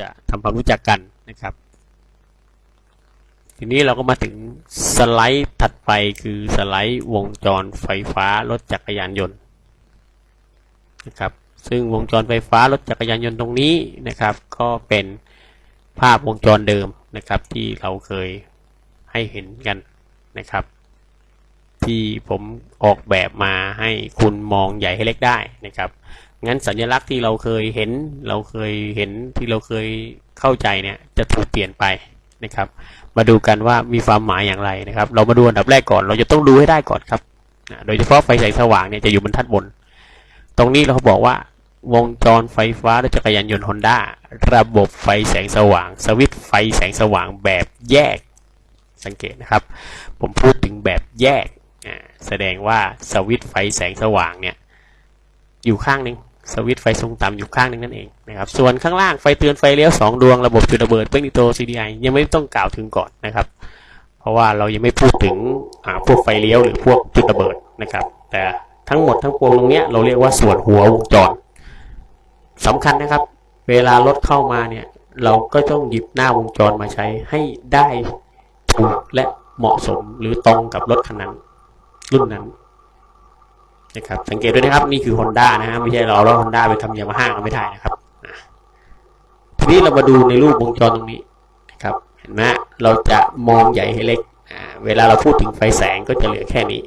จะทำความรู้จักกันนะครับ ทีนี้เราก็มาถึงสไลด์ถัดไปคือสไลด์วงจรไฟฟ้ารถจักรยานยนต์นะครับ ซึ่งวงจรไฟฟ้ารถจักรยานยนต์ตรงนี้นะครับ ก็เป็นภาพวงจรเดิมนะครับที่เราเคยให้เห็นกันนะครับ ที่ผมออกแบบมาให้คุณมองใหญ่ให้เล็กได้นะครับ งั้นสัญลักษณ์ที่เราเคยเห็นเราเคยเห็นที่เราเคยเข้าใจเนี่ยจะถูกเปลี่ยนไปนะครับ มาดูกันว่ามีความหมายอย่างไรนะครับ เรามาดูอันดับแรกก่อน เราจะต้องดูให้ได้ก่อนครับโดยเฉพาะไฟแสงสว่างเนี่ยจะอยู่บนทัดบน ตรงนี้เราบอกว่าวงจรไฟฟ้ารถจักรยานยนต์ฮอนด้าระบบไฟแสงสว่าง สวิตไฟแสงสว่างแบบแยก สังเกตนะครับ ผมพูดถึงแบบแยกแสดงว่าสวิตไฟแสงสว่างเนี่ยอยู่ข้างหนึ่ง สวิตช์ไฟทรงต่ำอยู่ข้างหนึ่งนั่นเองนะครับส่วนข้างล่างไฟเตือนไฟเลี้ยวสองดวงระบบจุดระเบิดเปกนิโต CDI ยังไม่ต้องกล่าวถึงก่อนนะครับ เพราะว่าเรายังไม่พูดถึงพวกไฟเลี้ยวหรือพวกจุดระเบิดนะครับ แต่ทั้งหมดทั้งปวงตรงเนี้ยเราเรียกว่าส่วนหัววงจรสำคัญนะครับ เวลารถเข้ามาเนี่ยเราก็ต้องหยิบหน้าวงจรมาใช้ให้ได้ถูกและเหมาะสมหรือตรงกับรถคันนั้นรุ่นนั้น นะครับสังเกตด้วยนะครับนี่คือ Honda นะฮะไม่ใช่เราเอารถ Honda ไปทำยามาฮ่าก็ไม่ได้นะครับทีนี้เรามาดูในรูปวงจรตรงนี้นะครับเห็นไหมเราจะมองใหญ่ให้เล็กเวลาเราพูดถึงไฟแสงก็จะเหลือแค่นี้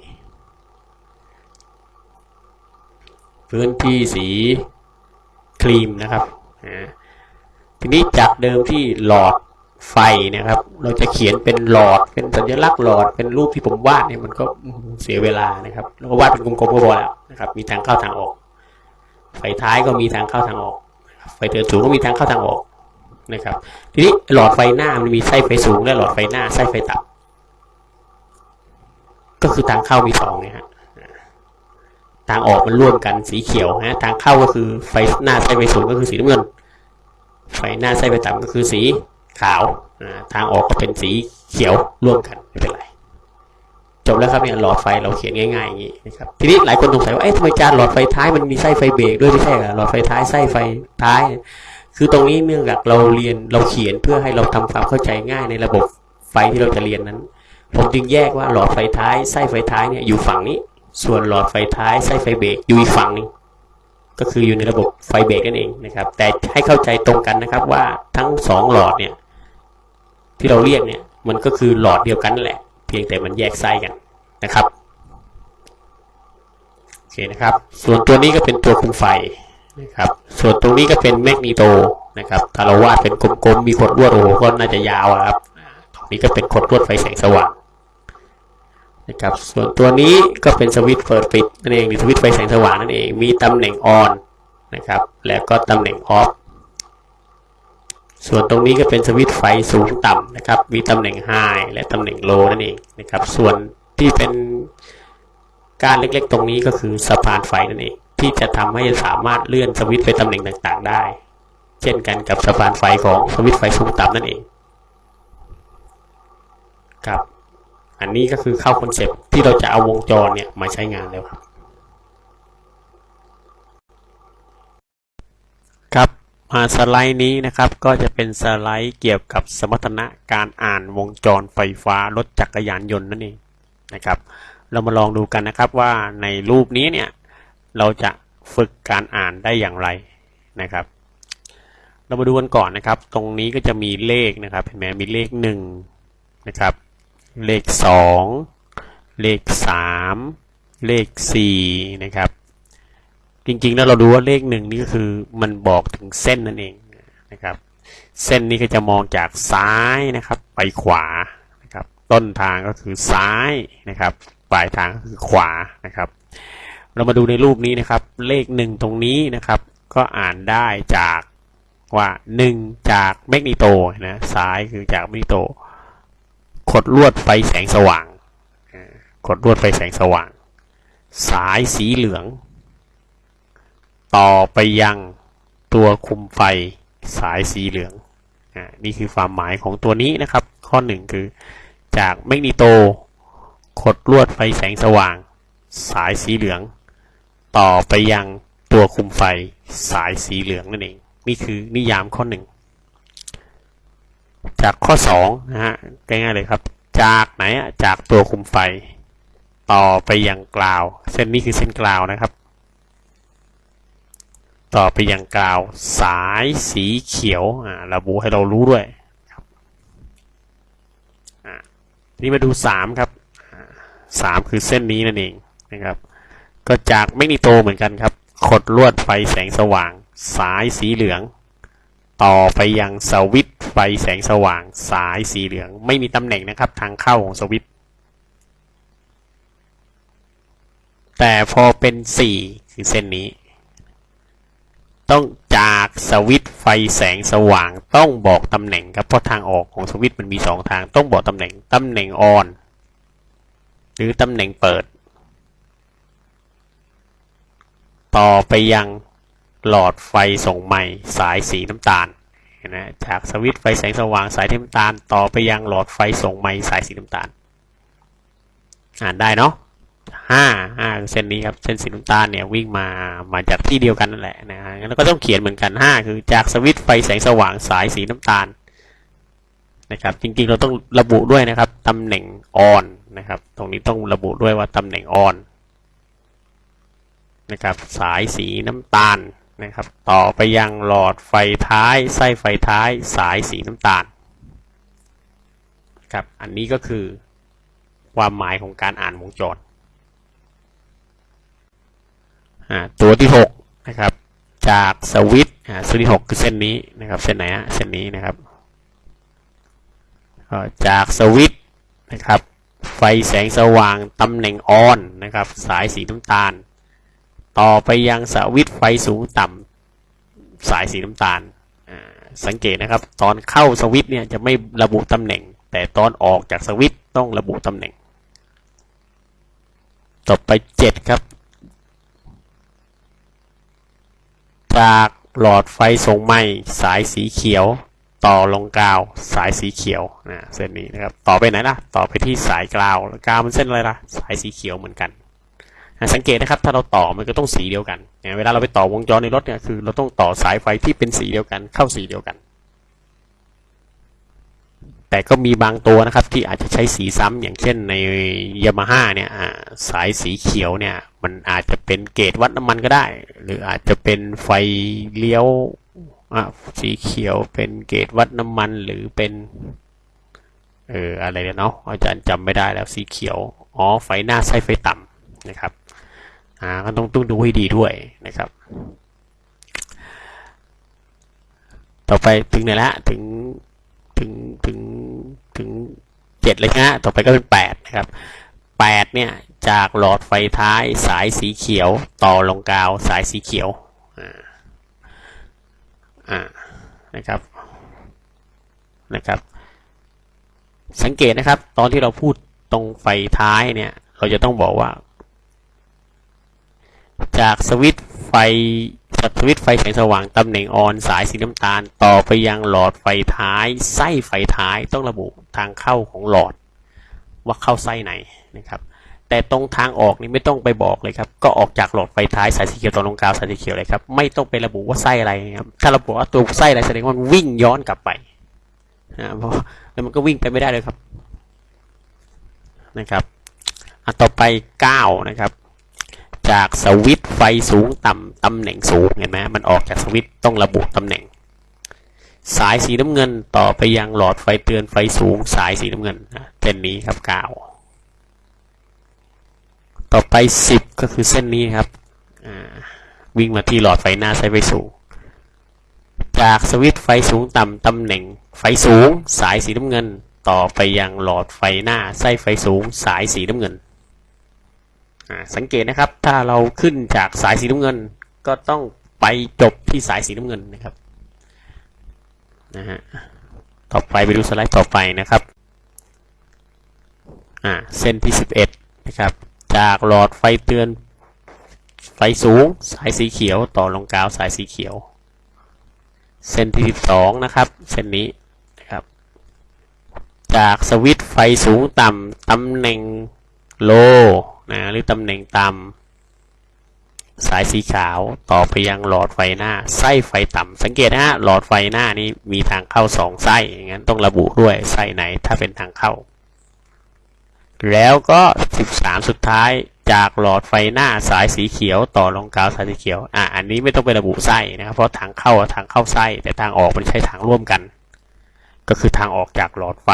พื้นที่สีครีมนะครับทีนี้จากเดิมที่หลอด ไฟนะครับ เราจะเขียนเป็นหลอดเป็นสัญลักษณ์หลอดเป็นรูปที่ผมวาดเนี่ยมันก็เสียเวลานะครับแล้วก็วาดเป็นกลมๆก็พอแล้วนะครับ มีทางเข้าทางออก ไฟท้ายก็มีทางเข้าทางออก ไฟเตือนสูงก็มีทางเข้าทางออกนะครับ ทีนี้หลอดไฟหน้ามันมีไส้ไฟสูงและหลอดไฟหน้าไส้ไฟต่ำก็คือทางเข้ามีสองเนี่ยฮะทางออกมันร่วมกันสีเขียวนะทางเข้าก็คือไฟหน้าไส้ไฟสูงก็คือสีน้ำเงินไฟหน้าไส้ไฟต่ำก็คือสี ขาว ทางออกก็เป็นสีเขียวร่วมกันไม่เป็นไรจบแล้วครับเนี่ยหลอดไฟเราเขียนง่ายๆอย่างนี้นะครับทีนี้หลายคนสงสัยว่าเอ๊ะทำไมจานหลอดไฟท้ายมันมีไส้ไฟเบรกด้วยไม่ใช่เหรอหลอดไฟท้ายไส้ไฟท้าย คือตรงนี้เนื่องจากเราเรียนเราเขียนเพื่อให้เราทำความเข้าใจง่ายในระบบไฟที่เราจะเรียนนั้น ผมจึงแยกว่าหลอดไฟท้ายไส้ไฟท้ายเนี่ยอยู่ฝั่งนี้ ส่วนหลอดไฟท้ายไส้ไฟเบรกอยู่อีกฝั่งหนึงก็คืออยู่ในระบบไฟเบรกนั่นเองนะครับแต่ให้เข้าใจตรงกันนะครับว่าทั้งสองหลอดเนี่ย ที่เราเรียกเนี่ยมันก็คือหลอดเดียวกันนั่นแหละ เพียงแต่มันแยกไส้กันนะครับโอเคนะครับ ส่วนตัวนี้ก็เป็นตัวคุมไฟนะครับ ส่วนตรงนี้ก็เป็นแมกนีโตนะครับ ถ้าเราวาดเป็นกลมๆมีขดลวดโอ้โหก็น่าจะยาวครับอ่าตรงนี้ก็เป็นขดลวดไฟแสงสว่างนะครับ ส่วนตัวนี้ก็เป็นสวิตช์เปิดปิดนั่นเองหรือสวิตช์ไฟแสงสว่างนั่นเอง มีตำแหน่งออนนะครับ แล้วก็ตำแหน่งออฟ ส่วนตรงนี้ก็เป็นสวิตช์ไฟสูงต่ำนะครับ มีตำแหน่งไฮและตำแหน่งโลนั่นเองนะครับ ส่วนที่เป็นการเล็กๆ ตรงนี้ก็คือสะพานไฟนั่นเอง ที่จะทำให้สามารถเลื่อนสวิตช์ไปตำแหน่งต่างๆ ได้ เช่นกันกับสะพานไฟของสวิตช์ไฟสูงต่ำนั่นเองครับ อันนี้ก็คือเข้าคอนเซปต์ที่เราจะเอาวงจรเนี่ยมาใช้งานแล้วครับ ครับ มาสไลด์นี้นะครับก็จะเป็นสไลด์เกี่ยวกับสมรรถนะการอ่านวงจรไฟฟ้ารถจักรยานยนต์นั่นเองนะครับ เรามาลองดูกันนะครับว่าในรูปนี้เนี่ยเราจะฝึกการอ่านได้อย่างไรนะครับ เรามาดูกันก่อนนะครับ ตรงนี้ก็จะมีเลขนะครับเห็นไหมมีเลขหนึ่งนะครับเลขสองเลขสามเลขสี่นะครับ จริงๆ แล้วเราดูว่าเลขหนึ่งนี่ก็คือมันบอกถึงเส้นนั่นเองนะครับ เส้นนี้ก็จะมองจากซ้ายนะครับ ไปขวานะครับ ต้นทางก็คือซ้ายนะครับ ปลายทางก็คือขวานะครับ เรามาดูในรูปนี้นะครับ เลขหนึ่งตรงนี้นะครับ ก็อ่านได้จากว่าหนึ่งจากแมกนีโตนะซ้ายคือจากแมกนีโตขดลวดไฟแสงสว่างขดลวดไฟแสงสว่าง สายสีเหลือง ต่อไปยังตัวคุมไฟสายสีเหลืองนี่คือความหมายของตัวนี้นะครับ ข้อหนึ่งคือจากแมกนีโตขดลวดไฟแสงสว่าง สายสีเหลือง ต่อไปยังตัวคุมไฟสายสีเหลืองนั่นเอง นี่คือนิยามข้อหนึ่งจากข้อสองนะฮะง่ายๆเลยครับ จากไหนจากตัวคุมไฟ ต่อไปยังกราว เส้นนี้คือเส้นกราวนะครับ ต่อไปยังกาวสายสีเขียวระบุให้เรารู้ด้วยนี้มาดูสามครับอ่าสามคือเส้นนี้นั่นเองนะครับ ก็จากแมกนีโตเหมือนกันครับ ขดลวดไฟแสงสว่าง สายสีเหลือง ต่อไปยังสวิตไฟแสงสว่าง สายสีเหลือง ไม่มีตำแหน่งนะครับ ทางเข้าของสวิตแต่พอเป็นสี่คือเส้นนี้ ต้องจากสวิตไฟแสงสว่าง ต้องบอกตำแหน่งครับเพราะทางออกของสวิตมันมีสองทาง ต้องบอกตำแหน่งตำแหน่งออน หรือตำแหน่งเปิด ต่อไปยังหลอดไฟส่งใหม่สายสีน้ำตาลนไหมจากสวิตไฟแสงสว่างสายสีน้ำตาล ต่อไปยังหลอดไฟส่งใหม่สายสีน้ำตาล อ่านได้เนาะ ห้าห้าเส้นนี้ครับเส้นสีน้ำตาลเนี่ยวิ่งมามาจากที่เดียวกันนั่นแหละนะฮะแล้วก็ต้องเขียนเหมือนกันห้าคือจากสวิตไฟแสงสว่างสายสีน้ำตาลนะครับจริงๆเราต้องระบุด้วยนะครับตำแหน่งออนนะครับ ตรงนี้ต้องระบุด้วยว่าตำแหน่งออนนะครับสายสีน้ำตาลนะครับ ต่อไปยังหลอดไฟท้ายไส้ไฟท้ายสายสีน้ำตาลครับอันนี้ก็คือความหมายของการอ่านวงจรอ่า ตัวที่6นะครับจากสวิตช์อ่าส่วนที่6คือเส้นนี้นะครับเส้นไหนฮะเส้นนี้นะครับจากสวิตนะครับไฟแสงสว่างตำแหน่งออนนะครับสายสีน้ำตาล ต่อไปยังสวิตไฟสูงต่ำสายสีน้ำตาลสังเกตนะครับตอนเข้าสวิตเนี่ยจะไม่ระบุตำแหน่ง แต่ตอนออกจากสวิตต้องระบุตำแหน่ง ต่อไปเจ็ดครับ จากหลอดไฟส่งไหมสายสีเขียว ต่อลงกาวสายสีเขียวนะเส้นนี้นะครับต่อไปไหนล่ะ ต่อไปที่สายกาวแล้วกาวมันเส้นอะไรล่ะ สายสีเขียวเหมือนกันสังเกตนะครับถ้าเราต่อมันก็ต้องสีเดียวกันเนี่ยเวลาเราไปต่อวงจรในรถเนี่ยคือเราต้องต่อสายไฟที่เป็นสีเดียวกันเข้าสีเดียวกัน แต่ก็มีบางตัวนะครับที่อาจจะใช้สีซ้ำอย่างเช่นในยามาฮ่าเนี่ยสายสีเขียวเนี่ย มันอาจจะเป็นเกจวัดน้ำมันก็ได้ หรืออาจจะเป็นไฟเลี้ยวอะสีเขียวเป็นเกจวัดน้ำมันหรือเป็นเอออะไรเนาะอาจารย์จำไม่ได้แล้วสีเขียวอ๋อไฟหน้าไส้ไฟต่ำนะครับอ่าก็ต้องต้องดูให้ดีด้วยนะครับ ต่อไปถึงไหนละถึง ถึงถึงถึงเจ็ดเลยนะต่อไปก็เป็นแปดนะครับแปดเนี่ยจากหลอดไฟท้ายสายสีเขียวต่อลงกาวสายสีเขียวอ่านะครับนะครับ สังเกตนะครับ ตอนที่เราพูดตรงไฟท้ายเนี่ย เราจะต้องบอกว่า จากสวิตไฟ จากสวิตช์ไฟแสงสว่างตำแหน่งออนสายสีน้ำตาล ต่อไปยังหลอดไฟท้าย ไส้ไฟท้ายต้องระบุทางเข้าของหลอด ว่าเข้าไส้ไหนนะครับ แต่ตรงทางออกนี่ไม่ต้องไปบอกเลยครับ ก็ออกจากหลอดไฟท้ายสายสีเขียวตรงลงกลาวสายสีเขียวเลยครับ ไม่ต้องไประบุว่าไส้อะไรครับ ถ้าราบอกว่าตัวไส้อะไรแสดงว่ามันวิ่งย้อนกลับไปนะเพราะแล้วมันก็วิ่งไปไม่ได้เลยครับนะครับอะต่อไปเก้านะครับ จากสวิตไฟสูงต่ำตำแหน่งสูงเห็นไหมมันออกจากสวิตต้องระบุตำแหน่ง สายสีน้ำเงินต่อไปยังหลอดไฟเตือนไฟสูง สายสีน้ำเงินเส้นนี้ครับกาว ต่อไปสิบก็คือเส้นนี้ครับวิ่งมาที่หลอดไฟหน้าสายไฟสูง จากสวิตไฟสูงต่ำตำแหน่งไฟสูง สายสีน้ำเงิน ต่อไปยังหลอดไฟหน้าไส้ไฟสูง สายสีน้ำเงิน สังเกตนะครับ ถ้าเราขึ้นจากสายสีน้ำเงิน ก็ต้องไปจบที่สายสีน้ำเงินนะครับนะฮะต่อไปไปดูสไลด์ต่อไปนะครับอ่าเส้นที่สิบเอ็ดนะครับ จากหลอดไฟเตือนไฟสูงสายสีเขียวต่อลงกาวสายสีเขียว เส้นที่สิบสองนะครับ เส้นนี้นะครับ จากสวิตไฟสูงต่ำตำแหน่งโล นะหรือตำแหน่งต่ำสายสีขาวต่อไปยังหลอดไฟหน้า ไส้ไฟต่ำสังเกตนะฮะหลอดไฟหน้านี้มีทางเข้าสองไส้อย่างนั้นต้องระบุด้วยไส้ไหนถ้าเป็นทางเข้า แล้วก็ 13 สุดท้ายจากหลอดไฟหน้าสายสีเขียว ต่อรองกาวสายสีเขียวอะอันนี้ไม่ต้องไประบุไส้นะครับเพราะทางเข้าทางเข้าไส้แต่ทางออกมันใช้ทางร่วมกัน ก็คือทางออกจากหลอดไฟ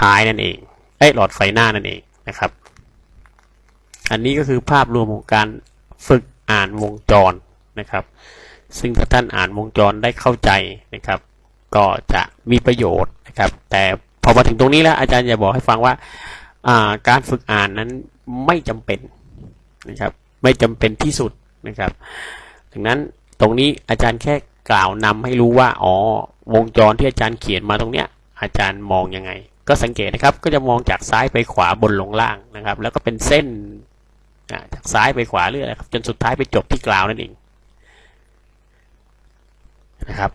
ท้ายนั่นเองเอ้ยหลอดไฟหน้านั่นเองนะครับ อันนี้ก็คือภาพรวมของการฝึกอ่านวงจรนะครับ ซึ่งถ้าท่านอ่านวงจรได้เข้าใจนะครับ ก็จะมีประโยชน์นะครับ แต่พอมาถึงตรงนี้แล้วอาจารย์จะบอกให้ฟังว่าาการฝึกอ่านนั้นไม่จำเป็นนะครับไม่จำเป็นที่สุดนะครับดังนั้นตรงนี้อาจารย์แค่กล่าวนำให้รู้ว่าอ๋อวงจรที่อาจารย์เขียนมาตรงเนี้ยอาจารย์มองยังไง ก็สังเกตนะครับก็จะมองจากซ้ายไปขวาบนลงล่างนะครับ แล้วก็เป็นเส้น จากซ้ายไปขวาเรื่อยๆครับจนสุดท้ายไปจบที่กราวนั่นเองนะครับ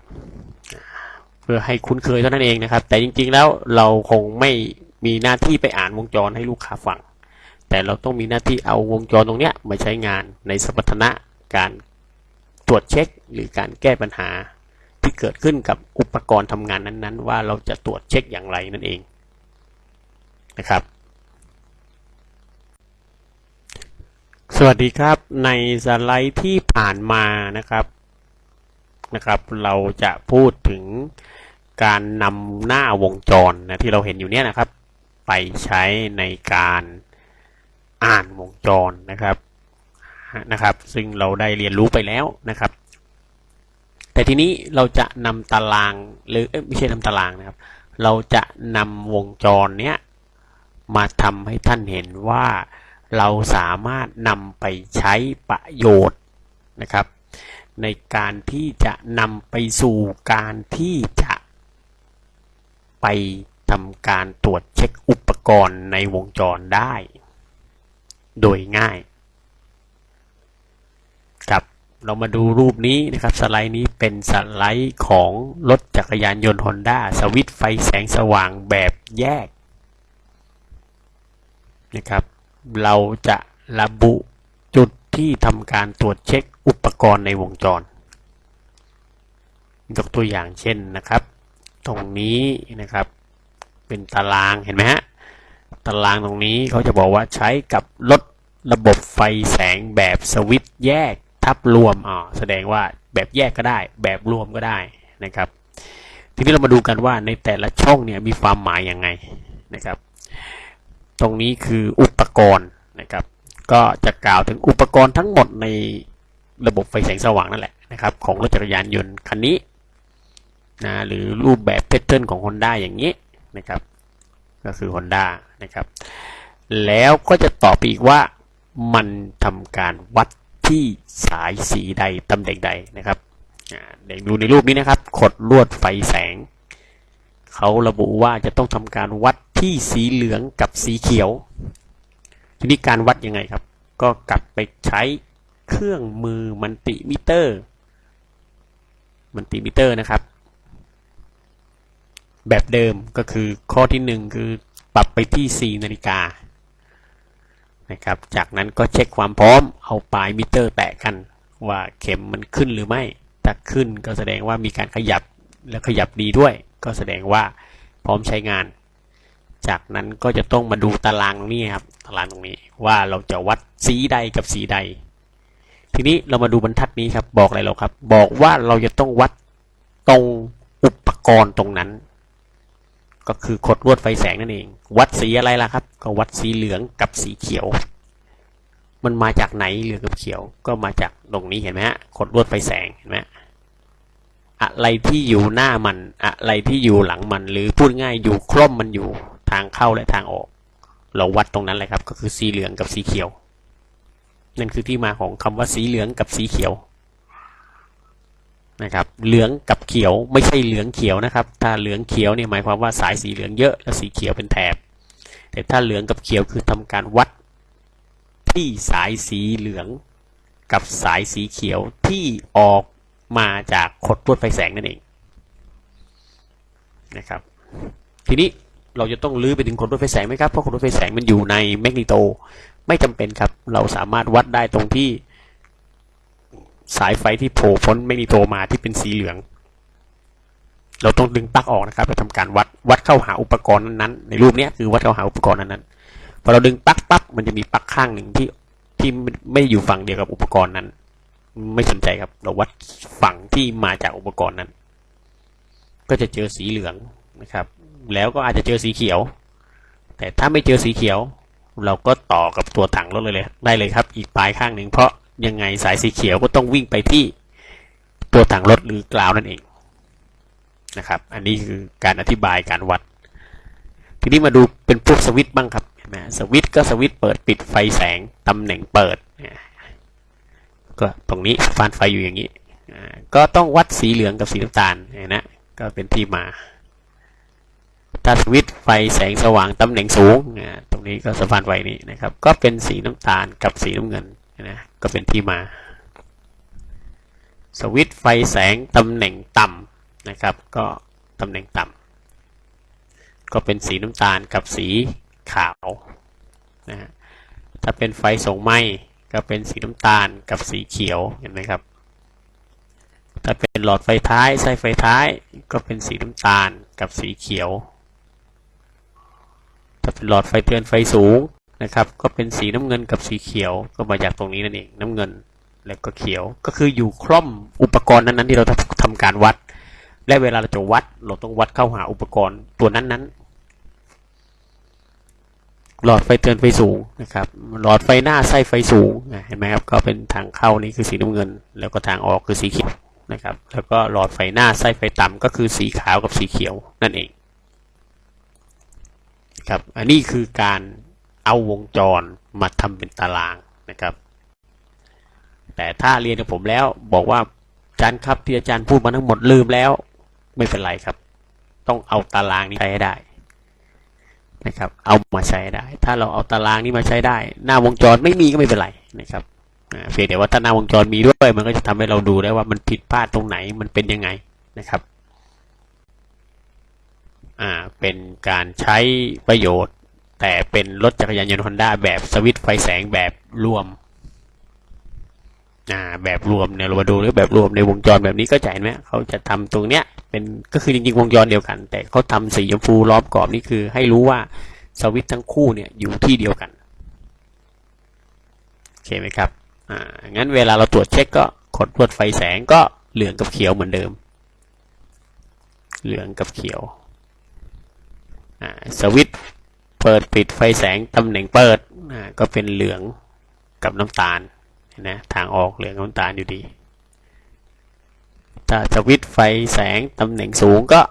เพื่อให้คุ้นเคยเท่านั้นเองนะครับ แต่จริงๆแล้วเราคงไม่มีหน้าที่ไปอ่านวงจรให้ลูกค้าฟัง แต่เราต้องมีหน้าที่เอาวงจรตรงเนี้ยมาใช้งานในสมรรถนะการตรวจเช็ค หรือการแก้ปัญหาที่เกิดขึ้นกับอุปกรณ์ทำงานนั้นๆ ว่าเราจะตรวจเช็คอย่างไรนั่นเองนะครับ สวัสดีครับในสไลด์ที่ผ่านมานะครับนะครับ เราจะพูดถึงการนำหน้าวงจรนะที่เราเห็นอยู่เนี้ยนะครับ ไปใช้ในการอ่านวงจรนะครับนะครับ ซึ่งเราได้เรียนรู้ไปแล้วนะครับ แต่ทีนี้เราจะนำตารางหรือไม่ใช่นำตารางนะครับ เราจะนำวงจรเนี้ยมาทำให้ท่านเห็นว่า เราสามารถนำไปใช้ประโยชน์นะครับ ในการที่จะนำไปสู่การที่จะไปทำการตรวจเช็คอุปกรณ์ในวงจรได้ โดยง่ายครับเรามาดูรูปนี้นะครับ สไลด์นี้เป็นสไลด์ของรถจักรยานยนต์ Honda สวิตช์ไฟแสงสว่างแบบแยกนะครับ เราจะระบุจุดที่ทำการตรวจเช็คอุปกรณ์ในวงจร ยกตัวอย่างเช่นนะครับ ตรงนี้นะครับเป็นตารางเห็นไหมฮะตารางตรงนี้เขาจะบอกว่าใช้กับรถระบบไฟแสงแบบสวิตช์แยกทับรวมอ่าแสดงว่าแบบแยกก็ได้ แบบรวมก็ได้นะครับ ทีนี้เรามาดูกันว่าในแต่ละช่องเนี่ยมีความหมายยังไงนะครับ ตรงนี้คืออุปกรณ์นะครับ ก็จะกล่าวถึงอุปกรณ์ทั้งหมดในระบบไฟแสงสว่างนั่นแหละนะครับ ของรถจักรยานยนต์คันนี้นะหรือรูปแบบแพทเทิร์นของ Honda อย่างนี้นะครับ ก็คือ Honda นะครับ แล้วก็จะตอบอีกว่ามันทำการวัดที่สายสีใดตำแหน่งใดนะครับเดี๋ยวดูในรูปนี้นะครับขดลวดไฟแสง เขาระบุว่าจะต้องทำการวัด ที่สีเหลืองกับสีเขียว ทีนี้การวัดยังไงครับ ก็กลับไปใช้เครื่องมือมันติมิเตอร์ มันติมิเตอร์นะครับ แบบเดิมก็คือข้อที่หนึ่งคือปรับไปที่ 4 นาฬิกานะครับ จากนั้นก็เช็คความพร้อมเอาปลายมิเตอร์แตะกันว่าเข็มมันขึ้นหรือไม่ ถ้าขึ้นก็แสดงว่ามีการขยับและขยับดีด้วย ก็แสดงว่าพร้อมใช้งาน จากนั้นก็จะต้องมาดูตารางตรงนี้ครับ ตารางตรงนี้ว่าเราจะวัดสีใดกับสีใด ทีนี้เรามาดูบรรทัดนี้ครับบอกอะไรเราครับ บอกว่าเราจะต้องวัดตรงอุปกรณ์ตรงนั้น ก็คือขดลวดไฟแสงนั่นเอง วัดสีอะไรล่ะครับ ก็วัดสีเหลืองกับสีเขียว มันมาจากไหนเหลืองกับเขียว ก็มาจากตรงนี้เห็นไหมฮะขดลวดไฟแสงเห็นไหมอะไรที่อยู่หน้ามัน อะไรที่อยู่หลังมัน หรือพูดง่ายอยู่คล่อมมันอยู่ ทางเข้าและทางออก เราวัดตรงนั้นเลยครับ ก็คือสีเหลืองกับสีเขียว นั่นคือที่มาของคำว่าสีเหลืองกับสีเขียวนะครับ เหลืองกับเขียวไม่ใช่เหลืองเขียวนะครับ ถ้าเหลืองเขียวเนี่ยหมายความว่าสายสีเหลืองเยอะและสีเขียวเป็นแถบ แต่ถ้าเหลืองกับเขียวคือทำการวัดที่สายสีเหลืองกับสายสีเขียวที่ออกมาจากขดลวดไฟแสงนั่นเองนะครับ ทีนี้ เราจะต้องลื้อไปถึงขดลวดไฟแสงไหมครับ เพราะขดลวดไฟแสงมันอยู่ในแมกนีโต ไม่จำเป็นครับ เราสามารถวัดได้ตรงที่สายไฟที่โผล่พ้นไม่มีโตมาที่เป็นสีเหลือง เราต้องดึงปลั๊กออกนะครับไปทำการวัดวัดเข้าหาอุปกรณ์นั้นๆในรูปเนี้ยคือวัดเข้าหาอุปกรณ์นั้นๆพอเราดึงปลั๊กปั๊บมันจะมีปลั๊กข้างหนึ่งที่ที่ไม่อยู่ฝั่งเดียวกับอุปกรณ์นั้น ไม่สนใจครับ เราวัดฝั่งที่มาจากอุปกรณ์นั้น ก็จะเจอสีเหลืองนะครับ แล้วก็อาจจะเจอสีเขียว แต่ถ้าไม่เจอสีเขียว เราก็ต่อกับตัวถังรถเลยเลยได้เลยครับ อีกปลายข้างหนึ่งเพราะยังไงสายสีเขียวก็ต้องวิ่งไปที่ตัวถังรถหรือกราวนั่นเองนะครับ อันนี้คือการอธิบายการวัด ทีนี้มาดูเป็นพวกสวิตช์บ้างครับนไหมสวิตช์ก็สวิตช์เปิดปิดไฟแสงตำแหน่งเปิด ก็ตรงนี้ฟานไฟอยู่อย่างนี้ ก็ต้องวัดสีเหลืองกับสีน้ำตาลเห็นนะก็เป็นที่มา ถ้าสวิตไฟแสงสว่างตำแหน่งสูงตรงนี้ก็สะพานไฟนี้นะครับ ก็เป็นสีน้ำตาลกับสีน้ำเงินนะก็เป็นที่มา สวิตไฟแสงตำแหน่งต่ำนะครับ ก็ตำแหน่งต่ำก็เป็นสีน้ำตาลกับสีขาวนะฮะถ้าเป็นไฟส่งไหมก็เป็นสีน้ำตาลกับสีเขียวเห็นไหมครับ ถ้าเป็นหลอดไฟท้ายไส้ไฟท้ายก็เป็นสีน้ำตาลกับสีเขียว ถ้าเป็นหลอดไฟเตือนไฟสูงนะครับก็เป็นสีน้ำเงินกับสีเขียวก็มาจากตรงนี้นั่นเองน้ำเงินแล้วก็เขียวก็คืออยู่คล่อมอุปกรณ์นั้นๆที่เราทำการวัด และเวลาเราจะวัด เราต้องวัดเข้าหาอุปกรณ์ตัวนั้นๆ หลอดไฟเตือนไฟสูงนะครับหลอดไฟหน้าไส้ไฟสูงเห็นไหมครับก็เป็นทางเข้านี่คือสีน้ำเงิน แล้วก็ทางออกคือสีเขียวนะครับแล้วก็หลอดไฟหน้าไส้ไฟต่ำก็คือสีขาวกับสีเขียวนั่นเอง ครับ อันนี้คือการเอาวงจรมาทำเป็นตารางนะครับ แต่ถ้าเรียนกับผมแล้วบอกว่าอาจารย์ครับที่อาจารย์พูดมาทั้งหมดลืมแล้ว ไม่เป็นไรครับ ต้องเอาตารางนี้ใช้ได้นะครับ เอามาใช้ได้ ถ้าเราเอาตารางนี้มาใช้ได้ หน้าวงจรไม่มีก็ไม่เป็นไรนะครับเพียงแต่ว่าถ้าหน้าวงจรมีด้วย มันก็จะทำให้เราดูได้ว่ามันผิดพลาดตรงไหนมันเป็นยังไงนะครับ อ่าเป็นการใช้ประโยชน์ แต่เป็นรถจักรยานยนต์ฮอนด้าแบบสวิตไฟแสงแบบรวมอ่าแบบรวมเนี่ยเรามาดูหรือแบบรวมในวงจรแบบนี้ก็จะเห็นไหมเขาจะทำตรงเนี้ยเป็นก็คือจริงๆวงจรเดียวกัน แต่เขาทำสีชมพูล้อมกรอบนี่คือ ให้รู้ว่าสวิตทั้งคู่เนี่ยอยู่ที่เดียวกันโอเคไหมครับอ่างั้นเวลาเราตรวจเช็คก็กดตรวจไฟแสงก็เหลืองกับเขียวเหมือนเดิม เหลืองกับเขียว สวิตเปิดปิดไฟแสงตำแหน่งเปิดก็เป็นเหลืองกับน้ำตาลนะทางออกเหลืองน้ำตาลอยู่ดี ถ้าสวิตไฟแสงตำแหน่งสูงก็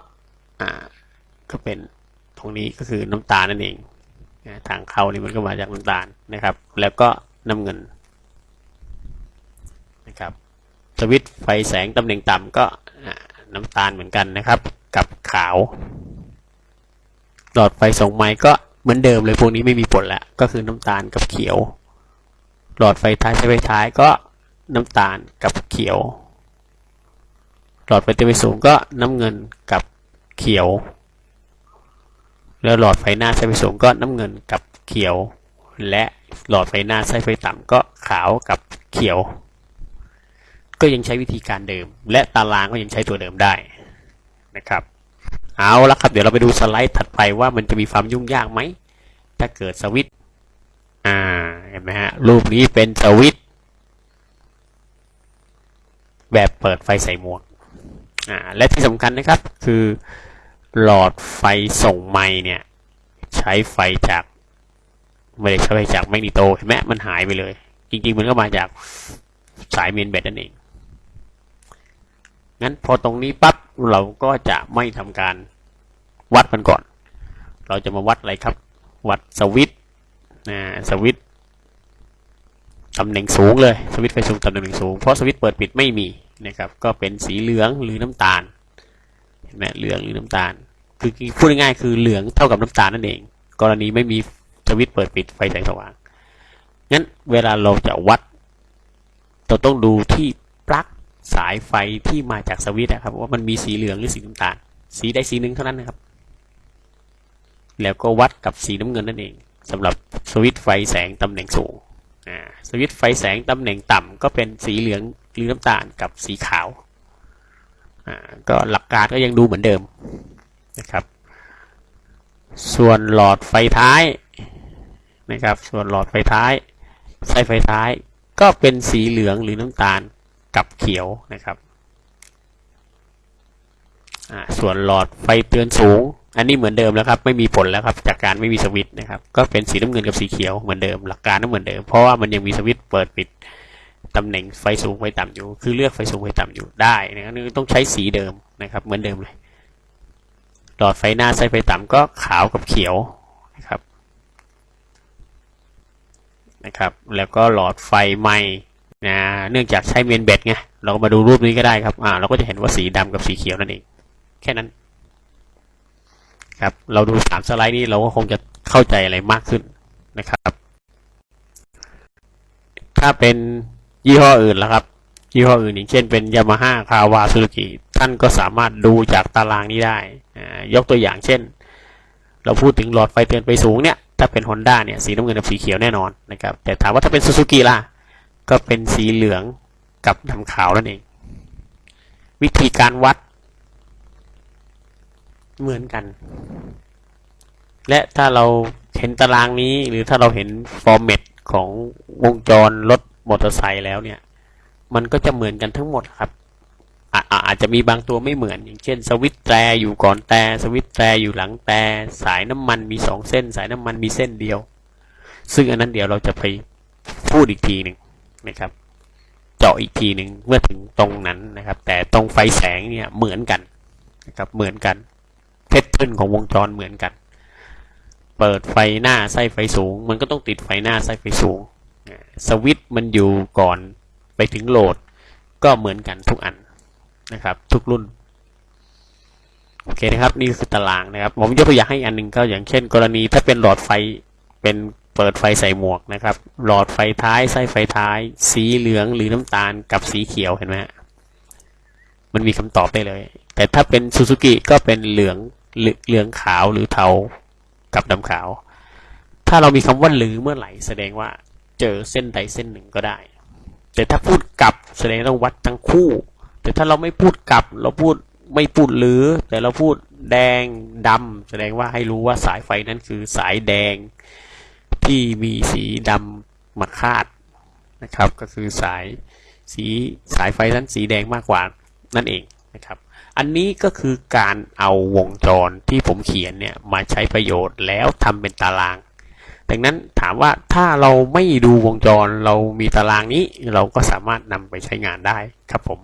ก็เป็นตรงนี้ก็คือน้ำตาลนั่นเองทางเข้านี่มันก็มาจากน้ำตาลนะครับ แล้วก็น้ำเงินนะครับสวิตไฟแสงตำแหน่งต่ำก็น้ำตาลเหมือนกันนะครับ กับขาว หลอดไฟส่งไม้ก็เหมือนเดิมเลยพวกนี้ไม่มีผลแล้วก็คือน้ำตาลกับเขียว หลอดไฟท้ายไฟท้ายก็น้ำตาลกับเขียว หลอดไฟเต็มไฟสูงก็น้ำเงินกับเขียว แล้วหลอดไฟหน้าไส้ไฟสูงก็น้ำเงินกับเขียว และหลอดไฟหน้าไส้ไฟต่ำก็ขาวกับเขียว ก็ยังใช้วิธีการเดิม และตารางก็ยังใช้ตัวเดิมได้นะครับ เอาละครับ เดี๋ยวเราไปดูสไลด์ถัดไปว่ามันจะมีความยุ่งยากไหม ถ้าเกิดสวิตช์อ่าเห็นไหมฮะ รูปนี้เป็นสวิตช์แบบเปิดไฟใส่หมวกอ่าและที่สำคัญนะครับคือหลอดไฟส่งไม้เนี่ย ใช้ไฟจากไม่ได้ใช้ไฟจากแมกนิโตเห็นไหมมันหายไปเลย จริงๆมันก็มาจากสายเมนแบตนั่นเอง งั้นพอตรงนี้ปั๊บเราก็จะไม่ทำการวัดมันก่อน เราจะมาวัดอะไรครับ วัดสวิตนะสวิตตำแหน่งสูงเลยสวิตไฟสูงตำแหน่งสูงเพราะสวิตเปิดปิดไม่มีนะครับก็เป็นสีเหลืองหรือน้ำตาลเห็นไหมเหลืองหรือน้ำตาล คือพูดง่ายๆคือเหลืองเท่ากับน้ำตาลนั่นเอง กรณีไม่มีสวิตเปิดปิดไฟแสงสว่างงั้นเวลาเราจะวัดเราต้องดูที่ สายไฟที่มาจากสวิตช์นะครับว่ามันมีสีเหลืองหรือสีน้ำตาล สีใดสีหนึ่งเท่านั้นนะครับ แล้วก็วัดกับสีน้ำเงินนั่นเองสำหรับสวิตช์ไฟแสงตำแหน่งสูงสวิตช์ไฟแสงตำแหน่งต่ำก็เป็นสีเหลืองหรือน้ำตาลกับสีขาวก็หลักการก็ยังดูเหมือนเดิมนะครับ ส่วนหลอดไฟท้ายนะครับ ส่วนหลอดไฟท้ายไส้ไฟท้ายก็เป็นสีเหลืองหรือน้ำตาล กับเขียวนะครับส่วนหลอดไฟเตือนสูง อันนี้เหมือนเดิมแล้วครับ ไม่มีผลแล้วครับ จากการไม่มีสวิตช์นะครับ ก็เป็นสีน้ำเงินกับสีเขียวเหมือนเดิม หลักการก็เหมือนเดิม เพราะว่ามันยังมีสวิตช์เปิดปิดตำแหน่งไฟสูงไฟต่ำอยู่ คือเลือกไฟสูงไฟต่ำอยู่ได้นะครับนี่ต้องใช้สีเดิมนะครับ เหมือนเดิมเลย หลอดไฟหน้าไส้ไฟต่ำก็ขาวกับเขียวนะครับ นะครับ แล้วก็หลอดไฟไหม้ นะเนื่องจากใช้เมนเบดไงเราก็มาดูรูปนี้ก็ได้ครับอ่าเราก็จะเห็นว่าสีดำกับสีเขียวนั่นเองแค่นั้นครับเราดูสามสไลด์นี้เราก็คงจะเข้าใจอะไรมากขึ้นนะครับ ถ้าเป็นยี่ห้ออื่นแล้วครับยี่ห้ออื่นอย่างเช่นเป็นยามาฮ่าคาวาซูซูกิท่านก็สามารถดูจากตารางนี้ได้อ่ายกตัวอย่างเช่น เราพูดถึงหลอดไฟเตือนไปสูงเนี่ยถ้าเป็น Honda เนี่ยสีน้ำเงินกับสีเขียวแน่นอนนะครับแต่ถามว่าถ้าเป็นซูซูกิล่ะ ก็เป็นสีเหลืองกับดำขาวนั่นเอง วิธีการวัด เหมือนกัน และถ้าเราเห็นตารางนี้ หรือถ้าเราเห็นฟอร์แมตของวงจรรถมอเตอร์ไซค์แล้วเนี่ย มันก็จะเหมือนกันทั้งหมดครับอาอาจจะมีบางตัวไม่เหมือน อย่างเช่น สวิตช์แตรอยู่ก่อนแต่สวิตช์แตรอยู่หลังแต่สายน้ำมันมีสองเส้น สายน้ำมันมีเส้นเดียว ซึ่งอันนั้นเดี๋ยวเราจะไปพูดอีกทีหนึ่ง นะครับ เจาะอีกทีหนึ่งเมื่อถึงตรงนั้นนะครับ แต่ตรงไฟแสงเนี่ยเหมือนกันนะครับเหมือนกันเพชรเทิร์นของวงจรเหมือนกัน เปิดไฟหน้าไส้ไฟสูง มันก็ต้องติดไฟหน้าไส้ไฟสูงสวิตช์มันอยู่ก่อนไปถึงโหลด ก็เหมือนกันทุกอันนะครับ ทุกรุ่นโอเคนะครับ นี่คือตารางนะครับ ผมยกตัวอย่างให้อันหนึ่งก็อย่างเช่น กรณีถ้าเป็นหลอดไฟเป็น เปิดไฟใส่หมวกนะครับ หลอดไฟท้ายไส้ไฟท้าย สีเหลืองหรือน้ำตาลกับสีเขียวเห็นไหมมันมีคำตอบได้เลย แต่ถ้าเป็นซูซูกิก็เป็นเหลืองเหลืเหลืองขาวหรือเทากับดำขาว ถ้าเรามีคำว่าหรือเมื่อไหร่แสดงว่าเจอเส้นใดเส้นหนึ่งก็ได้ แต่ถ้าพูดกลับแสดงต้องวัดทั้งคู่ แต่ถ้าเราไม่พูดกลับ เราพูดไม่พูดหรือ แต่เราพูดแดงดำแสดงว่าให้รู้ว่าสายไฟนั้นคือสายแดง ที่มีสีดำมาคาดนะครับ ก็คือสายสีสายไฟนั้นสีแดงมากกว่านั่นเองนะครับ อันนี้ก็คือการเอาวงจรที่ผมเขียนเนี่ยมาใช้ประโยชน์แล้วทำเป็นตาราง ดังนั้นถามว่าถ้าเราไม่ดูวงจรเรามีตารางนี้เราก็สามารถนำไปใช้งานได้ครับผม